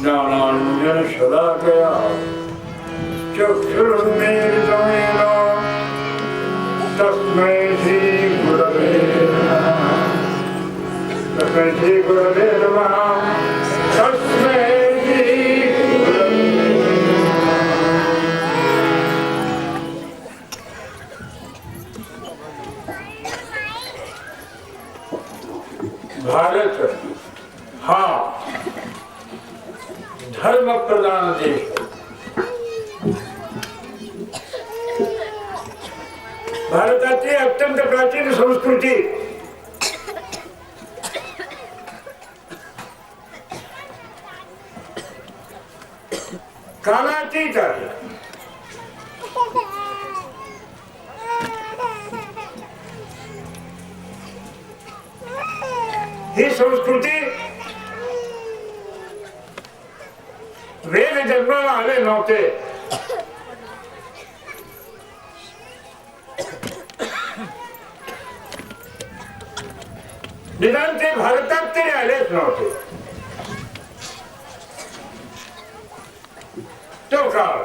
ज्ञानाञ्जनशलाकया चक्षुरुन्मीलितमेन तस्मै श्रीगुरवे नमः तस्मै श्रीगुरवे नमः तस्मै धर्म भारताची अत्यंत प्राचीन संस्कृती. कालातीत ही संस्कृती जन्माला आले नव्हते निदान ते भारतात तरी आलेच नव्हते तो काळ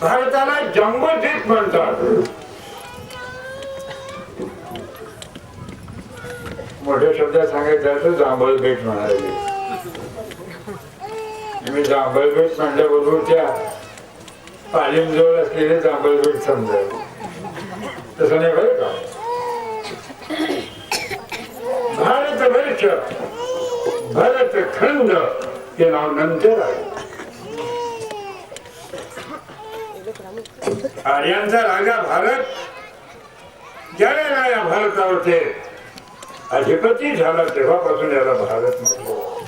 भारताला जम्बोद्वीप म्हणतात मोठ्या शब्दात सांगायचं तर जांभळ भेट म्हणाले मी जांभळ म्हणल्याबरोबर त्या पालिमजवळ असलेले जांभळ भेट तसं नाही बरं का? भारत भरिश्च भरत खंड हे नाव नंतर आहे आर्यांचा राजा भारत ज्याने राया भारतावरचे अधिपती झाला? तेव्हापासून याला भारत म्हटलं.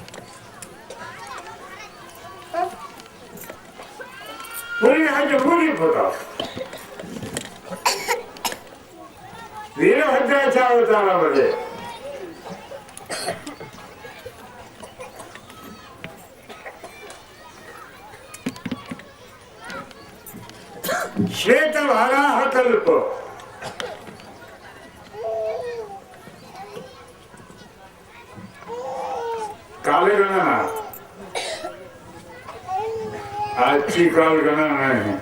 पूर्वी हा जम्बुदीप होता वीरभद्राच्या अवतारामध्ये. श्वेत भारा हा कल्प. कालगणना. आजची कालगणना नाही.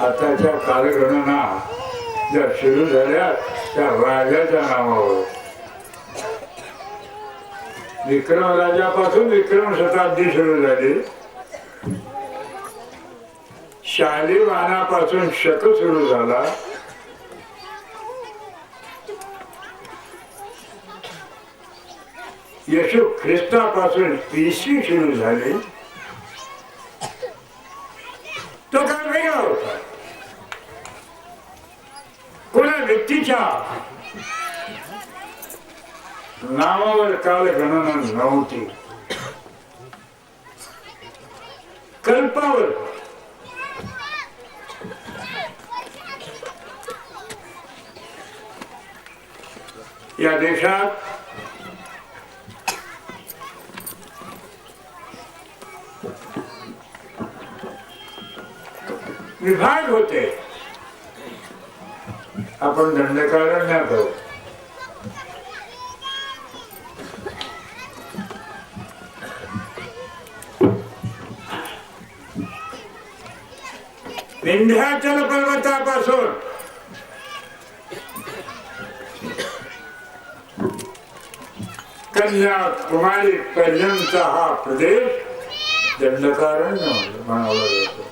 आताच्या कालगणना ज्या सुरू झाल्या त्या राजाच्या नावावर. विक्रम राजापासून विक्रम शताब्दी सुरू झाली. शालिवानापासून शक सुरू झाला. येशू ख्रिस्तापासून पेशी सुरू झाली. तो काळ वेगळा होता? कोणा व्यक्तीच्या? नावावर काल गणना नव्हती. कल्पावर. या देशात विभाग होते. आपण दंडकारण्यात आहोत. विंध्याचल पर्वतापासून. कन्याकुमारी पर्यंत हा प्रदेश दंडकारण्य म्हणावा जातो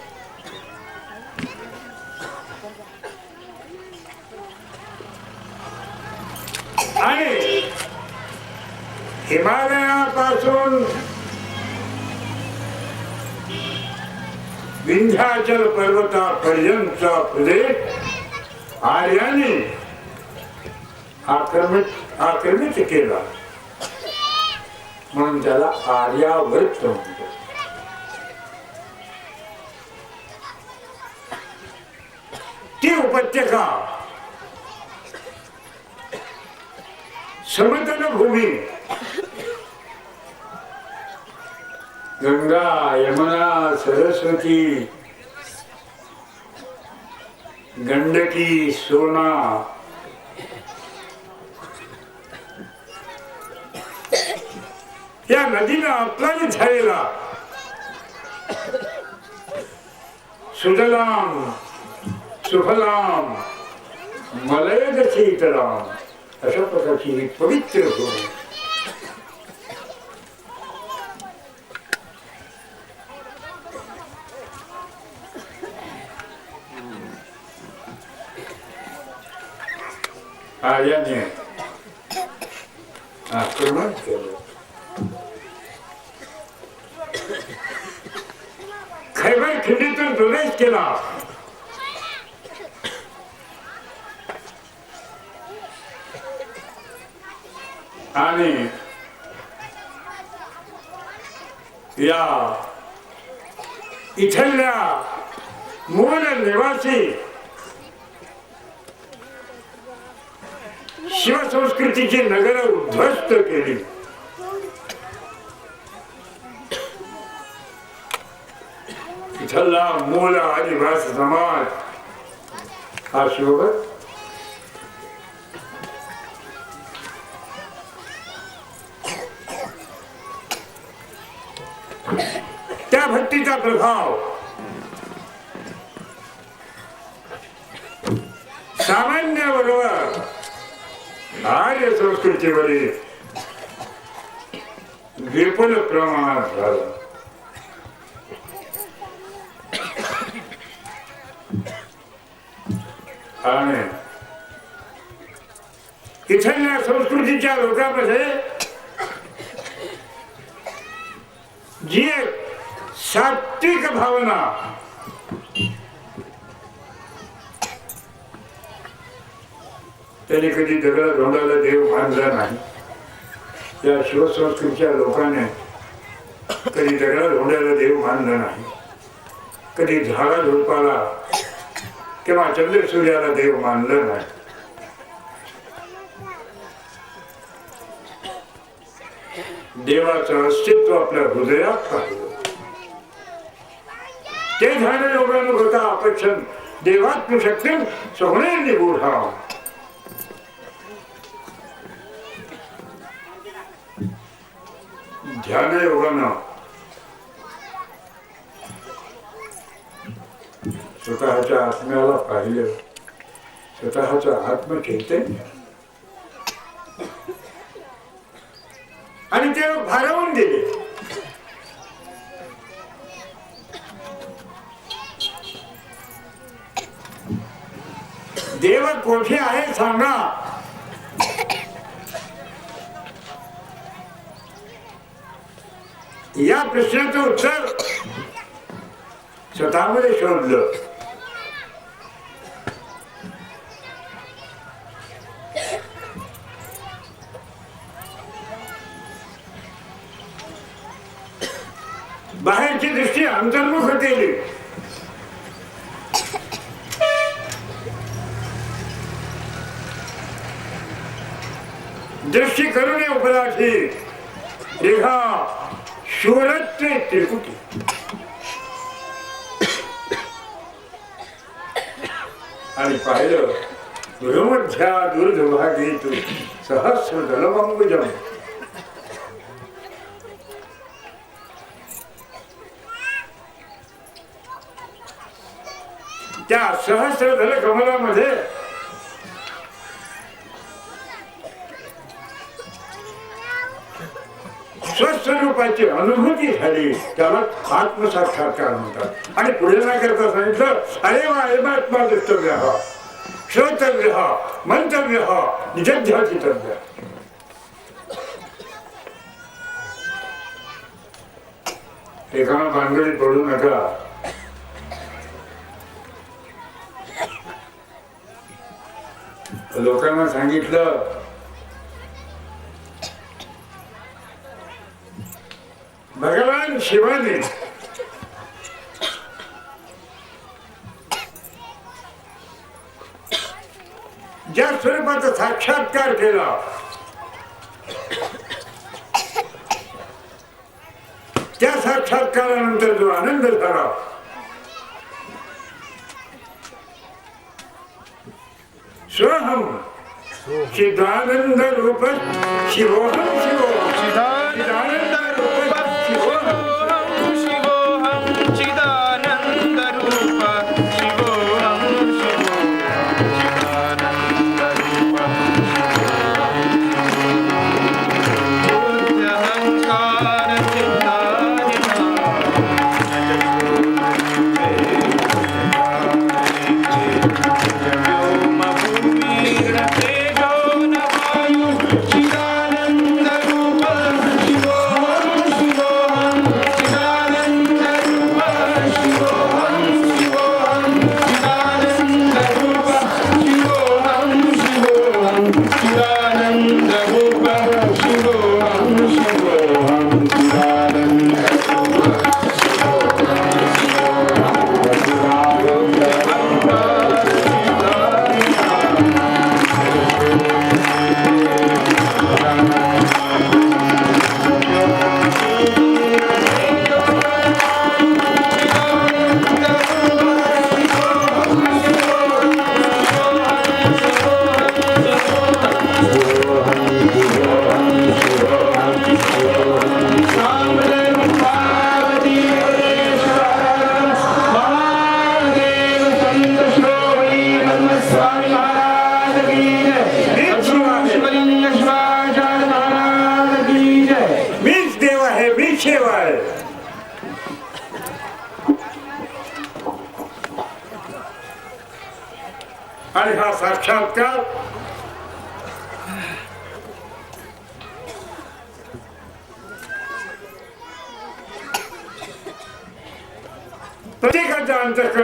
हिमालयापासून विंध्याचल पर्वतापर्यंत प्रदेश आर्याने आक्रमित आक्रमित केला. म्हणून त्याला आर्यावर्त म्हणतो ती उपत्यका समतल भूमी गंगा यमुना सरस्वती गंडकी सोना. या नदीनं अपलाने झालेला. सुजलाम सुफलाम मलयद शीतलाम अशा प्रकारची ही पवित्र भूमी आर्याने आक्रमण केलं खैबर खिंडीतून प्रवेश केला आणि या इथल्या मूळ निवासी शिवसंस्कृतीची नगर उद्ध्वस्त केली. इथला मूल आदिवास समाज. हा शिव त्या भक्तीचा प्रभाव. सामान्य बरोबर आर्य संस्कृतीवरील विपुल प्रमाणात झाला. आणि इथल्या संस्कृतीच्या लोकांमध्ये जी एक सात्विक भावना त्याने कधी दगडा धोंडाला देव मानला नाही. त्या शिवसंस्कृतीच्या लोकांनी कधी दगडा धोंड्याला देव मानला नाही. कधी झाडा झुडपाला किंवा चंद्र सूर्याला देव मानलं नाही. देवाचं अस्तित्व आपल्या हृदयात पाहिलं. ते झालं योगानं देवात अपेक्षण देवात्मशक्ती सोहणे हा ध्यान ना स्वतःच्या आत्म्याला पाहिलं स्वतःचं आत्मचैतन्य आणि ते भारवून गेले देव कोठे आहे सांगा या प्रश्नाचं उत्तर स्वतःमध्ये शोधलं. बाहेरची दृष्टी अंतर्मुख केली दृष्टी करून उपराठी. रेखा शूरत्वे त्रिकुटी आणि पाहिलं दुर्मध्या दुर्धभागी तू सहस्र दलमंगुजम त्या सहस्र दल कमलामध्ये स्वस्वरूपाची अनुभूती झाली. त्याला आत्मसाक्षात्कार म्हणतात. आणि पुढे ना करता सांगितलं अरे वा एमात्मा दृष्टव्य हा. श्रोतव्य हा. मंतव्य हा. निजध्याचितव्य एका भानगडीत पडू नका. लोकांना सांगितलं भगवान शिवाने ज्या स्वरूपाचा साक्षात्कार केला त्या साक्षात्कारानंतर जो आनंद झाला सोहम चिदानंद रूप शिवोहम शिवोहम. चिदानंद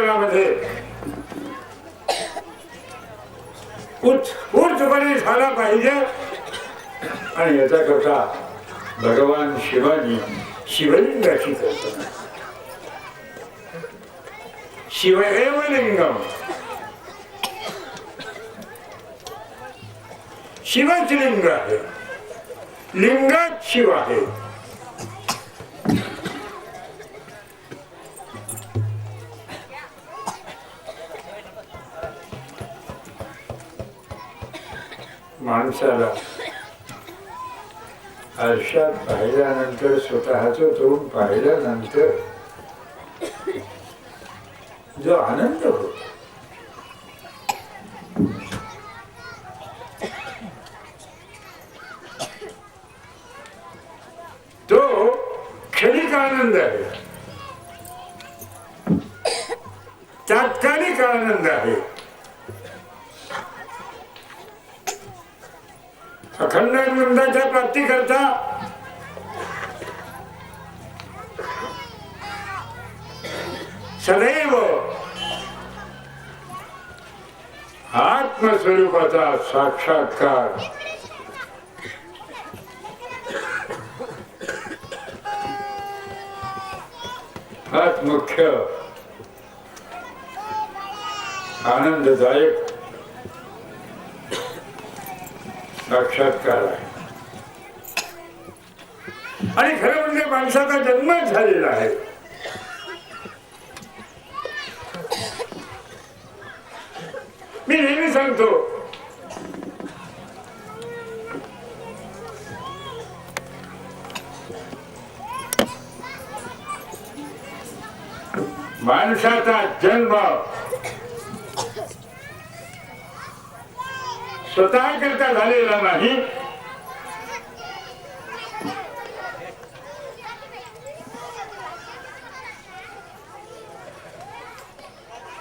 अंतःकरणामध्ये उत्स्फूर्तपणे झाला पाहिजे. आणि याचा कसा भगवान शिवानी शिवलिंगाची कल्पना शिवदेव लिंगम. शिवच लिंग आहे. लिंगात शिव आहे. माणसाला. आरशात पाहिल्यानंतर स्वतःच तोंड पाहिल्यानंतर जो आनंद होतो. तो क्षणिक आनंद आहे. तात्कालिक आनंद आहे. अखंड वृंदाच्या प्राप्ती करता सदैव आत्मस्वरूपाचा साक्षात्कार. हाच मुख्य आनंददायक साक्षात्कार आहे. आणि खरं म्हणजे माणसाचा जन्मच झालेला आहे. मी नेहमी सांगतो माणसाचा जन्म स्वतः करता झालेला नाही.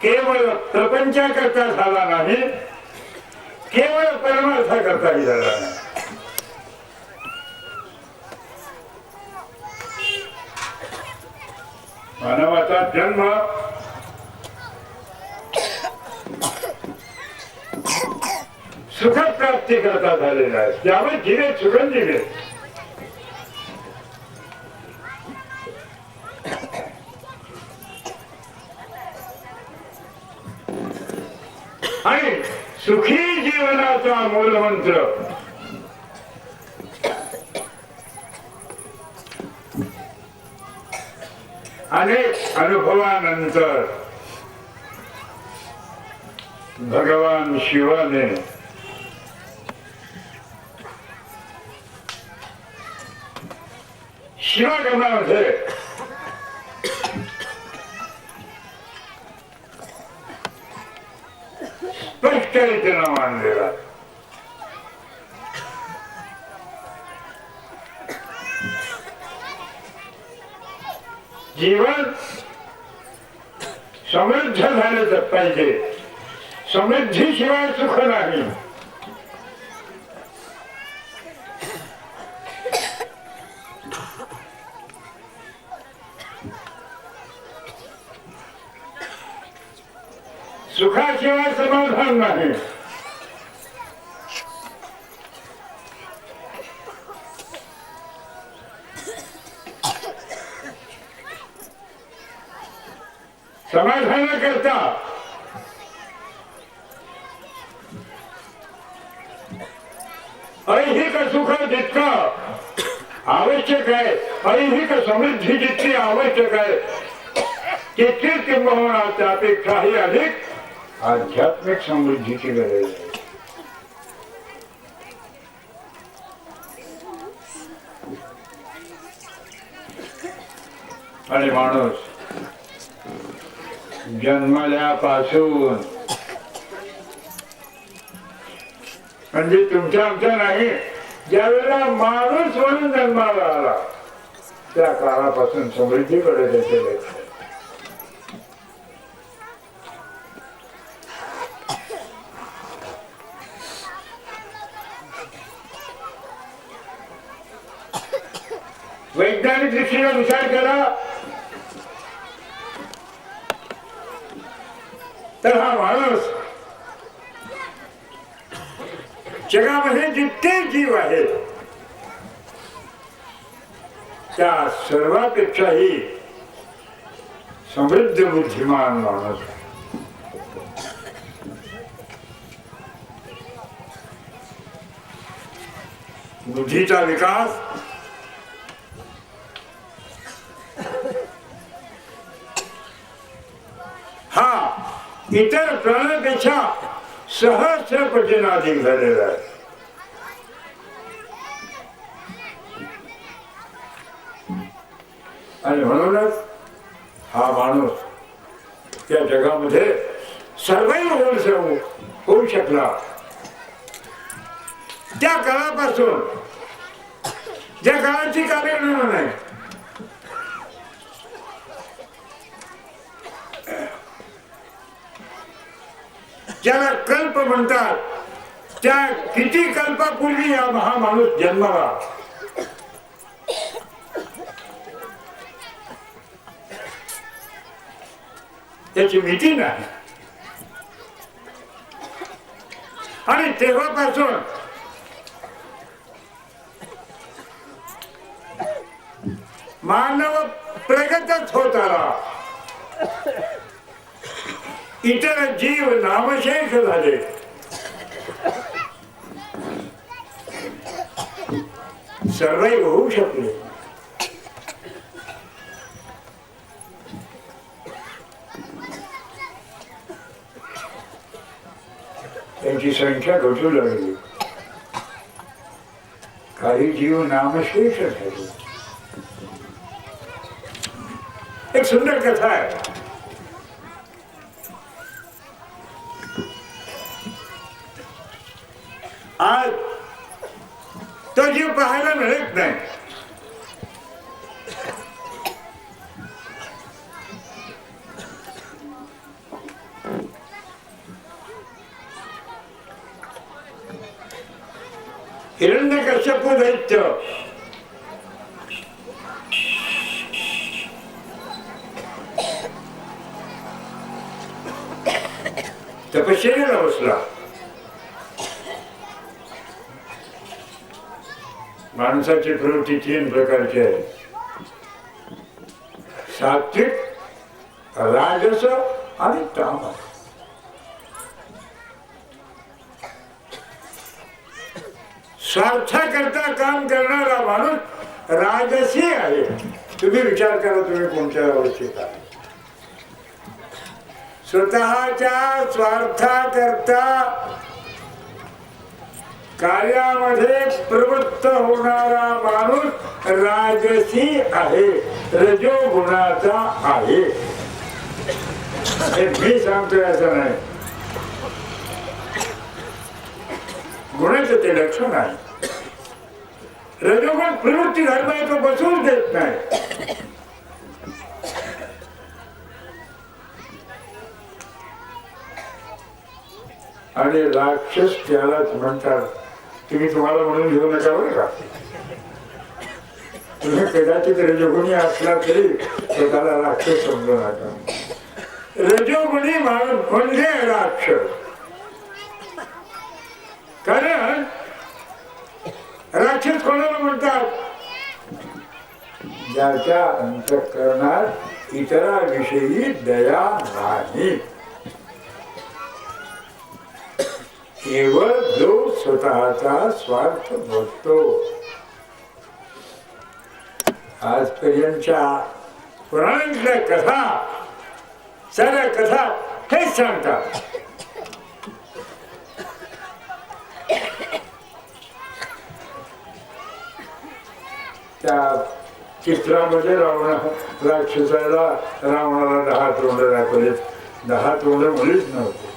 केवळ प्रपंचाकरता झाला नाही. केवळ परमार्थाकरताही झाला नाही. मानवाचा जन्म सुखप्राप्ती करता झालेला आहे त्यामुळे जिरे सुगंधिले आणि सुखी जीवनाचा मूलमंत्र अनेक अनुभवानंतर भगवान शिवाने शिवागमनामध्ये स्पष्ट रीतीनं मांडलेला जीवन समृद्ध झालं पाहिजे समृद्धीशिवाय सुख नाही सुखाशिवाय समाधान नाही समाधानाकरता. ऐहिक सुख जितकं आवश्यक आहे ऐहिक समृद्धी जितकी आवश्यक आहे तितकीच किंबहुना त्यापेक्षाही अधिक आध्यात्मिक समृद्धीची गरज आहे. आणि माणूस जन्मल्यापासून म्हणजे तुमच्या आमच्या नाही ज्या वेळेला माणूस म्हणून जन्माला आला त्या काळापासून समृद्धीकडे त्याचे लक्ष आहे. वैज्ञानिक दृष्टीने विचार केला तर हा माणूस जगामध्ये जितके जीव आहेत त्या सर्वापेक्षाही समृद्ध बुद्धिमान माणूस आहे. बुद्धीचा विकास हा इतर प्राण्यापेक्षा सहस्र पटीने अधिक झालेला आहे आणि म्हणूनच हा माणूस त्या जगामध्ये सर्वही होऊ होऊ शकला. त्या काळापासून ज्या काळाची कार्यक्रम नाही. ज्याला कल्प म्हणतात त्या किती कल्पापूर्वी हा हा माणूस जन्माला? त्याची भीती नाही आणि तेव्हापासून मानव प्रगतच होत आला. इतर जीव नामशेष झाले. सर्व होऊ शकले. त्यांची संख्या घटू लागली काही जीव नामशेष झाले एक सुंदर कथा आहे आज तो जीव पाहायला मिळत नाही हिरण्यकश्यप दैत्य. तपश्चर्याला बसला. माणसाची प्रवृत्ती तीन प्रकारची आहे. सात्विक राजस आणि तामस. स्वार्थाकरता काम करणारा माणूस राजसी आहे. तुम्ही विचार करा तुम्ही कोणत्या अवस्थेत आहे. स्वतःच्या स्वार्थाकरता कार्यामध्ये प्रवृत्त होणारा माणूस राजसी आहे. रजोगुणाचा आहे. हे मी सांगतोय असं नाही. गुणाचं ते लक्षण आहे. रजोगुण प्रवृत्ती धर्म तो बसवून देत नाही. आणि राक्षस त्यालाच म्हणतात तुम्ही तुम्हाला म्हणून घेऊ नका बरं का? तुम्ही कदाचित रजोगुणी असला तरी स्वतःला राक्षस समजू नका. रजोगुणी माणूस म्हणजे राक्षस? कारण राक्षस कोणाला म्हणतात? ज्याच्या अंतकरणात इतराविषयी दया नाही. केवळ जो स्वतःचा स्वार्थ बघतो आजपर्यंतच्या पुराणातल्या कथा साऱ्या कथा हेच सांगतात त्या चित्रामध्ये रावणा राक्षसाला रावणाला दहा तोंड दाखवले. दहा तोंड मुलीच नव्हते.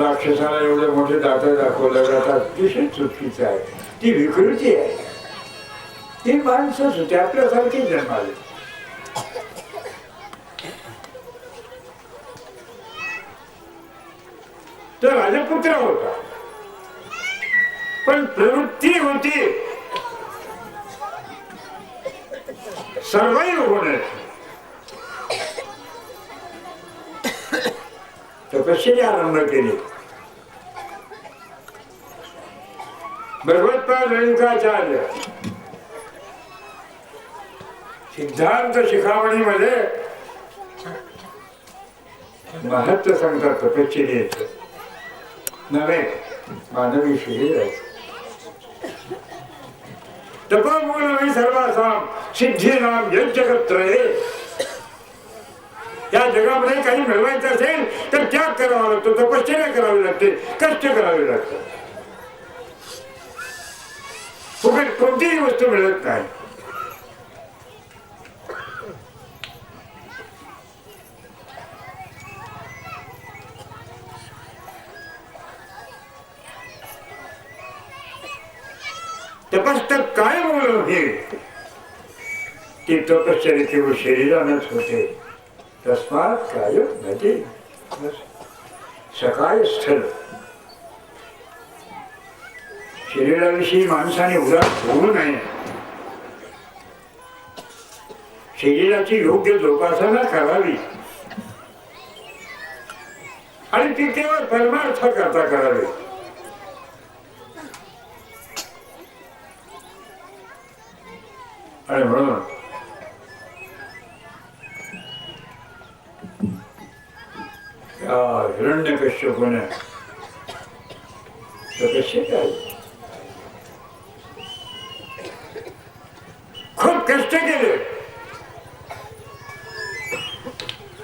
राक्षसाला एवढे मोठे दात दाखवले जातात अतिशय चुकीचं आहे. ती विकृती आहे. ती माणसंच होती आपल्यासारखी जन्माले. तर राजपुत्र होता. पण प्रवृत्ती होती. सर्वैव होण्याची तपश्चर्य आरंभ केली भगवत्पाद लंकाचार्य सिद्धांत शिखावणीमध्ये महत्त्व सांगतात तपश्चर्याचं नव्हे मानवी शरीर तपोमूलमी सर्वासाम सिद्धीनाम यज्ञकत्रये या जगामध्ये काही मिळवायचं असेल तर त्याग करावा लागतो तपश्चर्या करावी लागते कष्ट करावे लागतात फुकट कोणतीही वस्तू मिळत नाही. तपस्त काय बोल हे ते तपश्चर्या केवळ शरीरानंच होते. तस्मात काय नदी. सकाळ स्थळ शरीराविषयी माणसाने उदास होऊ नये. शरीराची योग्य जोपासना करावी. आणि ती केवळ परमार्थ करता करावी. आणि म्हणून हिरण्य कश्यपने. तर कसे काय? खूप कष्ट केले.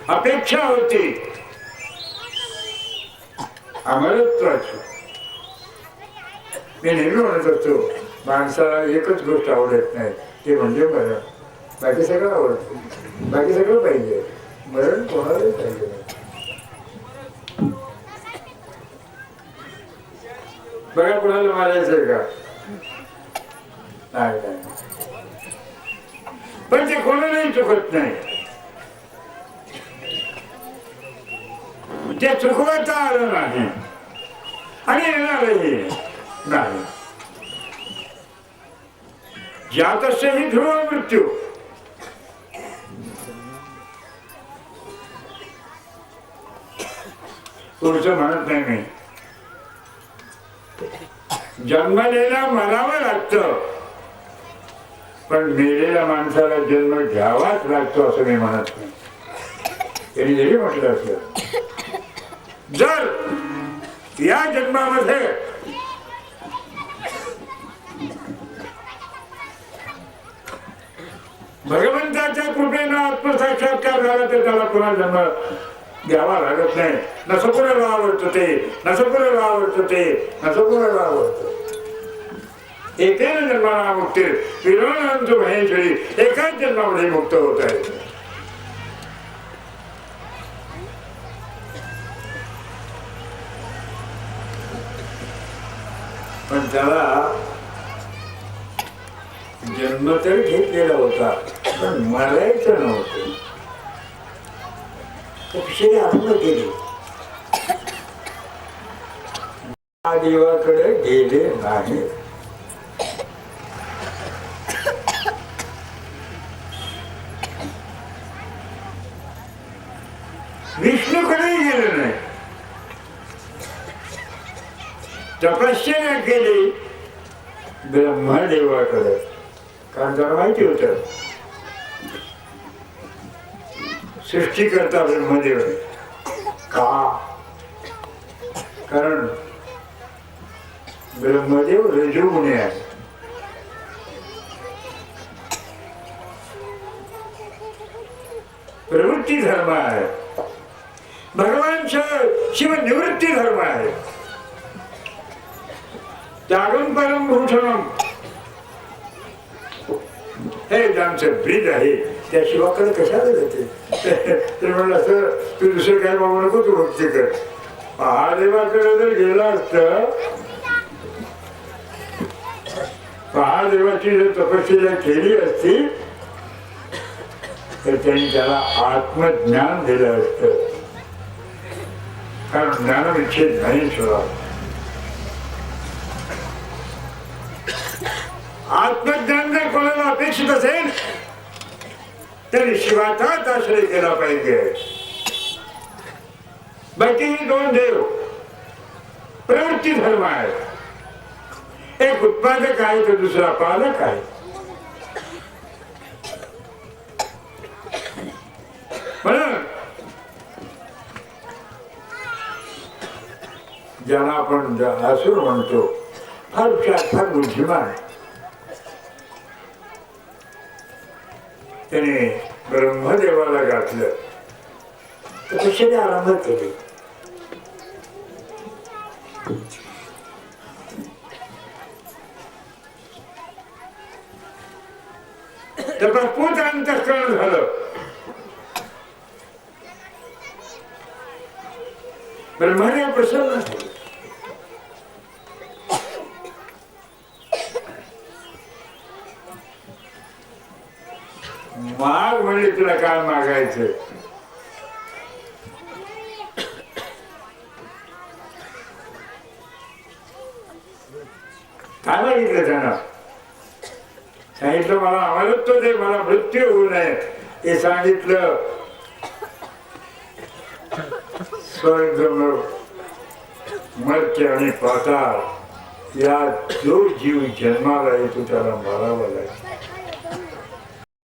अपेक्षा होती. अमरत्वाची मी नेहमी म्हणत असतो माणसाला एकच गोष्ट आवडत नाही. ते म्हणजे मरण बाकी सगळं आवडतं. बाकी सगळं पाहिजे. मरण कोणालाही पाहिजे बघा कुणाला मारायचंय का? नाही पण ते कोणालाही चुकत नाही. ते चुकवता आलं नाही. आणि येणारही नाही. जातस्य ही ध्रुव मृत्यू. पुढचं म्हणत नाही मी. जन्मलेला मरावं लागतं. पण मेलेल्या माणसाला जन्म घ्यावाच लागतो असं मी म्हणत नाही. त्यांनी म्हटलं असत. जर या जन्मामध्ये भगवंताच्या कृपेनं आत्मसाक्षात्कार झाला तर त्याला पुन्हा जन्म द्यावा लागत नाही. नसं कुणाला आवडतं ते. नसं कुणाला आवडतं ते. नसं कुणाला आवडतं. एकेन जन्माला मुक्ती विरोधांचं महेश्वरी एकाच जन्मामध्ये मुक्त होत आहे. पण त्याला जन्म तरी घेतलेला होता पण मरायचं नव्हतं. पक्षीने आनंद केले. महादेवाकडे गेले नाही. विष्णूकडेही गेले नाही. तपश्चर्या केली ब्रह्मदेवाकडे. कारण त्याला माहिती होतं. सृष्टी करता ब्रह्मदेव का? कारण ब्रह्मदेव रजोगुणे आहे प्रवृत्ती धर्म आहे. भगवान शिव निवृत्ती धर्म आहे. त्यागम परम भूषणम हे जे आमचं ब्रिज आहे त्या शिवाकडे कशाला जाते? तर म्हणलं असं तू दुसरं काय बाबू नको तू भक्ती कर महादेवाकडे जर गेला असत महादेवाची जर तपश्चर्या केली असती तर त्यांनी त्याला आत्मज्ञान दिलं असतं. कारण ज्ञानविच्छेद नाही सुद्धा आत्मज्ञान जर कोणाला अपेक्षित असेल तरी शिवाचाच आश्रय केला पाहिजे. बाकी दोन देव प्रवृत्ती धर्म आहे एक उत्पादक आहे तर दुसरा पालक आहे. म्हणून ज्याला आपण असुर म्हणतो फार फार बुद्धिमान. त्याने ब्रह्मदेवाला घातलं तर कशाने आरंभ केली तर पोत अंतस्करण झालं. ब्रह्माने प्रसन्न झालं माग म्हणजे तुला काय मागायचं काय मागितलं त्यांना? सांगितलं मला अमरत्व दे मला मृत्यू होऊ नये. हे सांगितलं. स्वर्ग मर्त्य आणि पाताळ या जो जीव जन्माला येतो त्याला मारावा लागतो.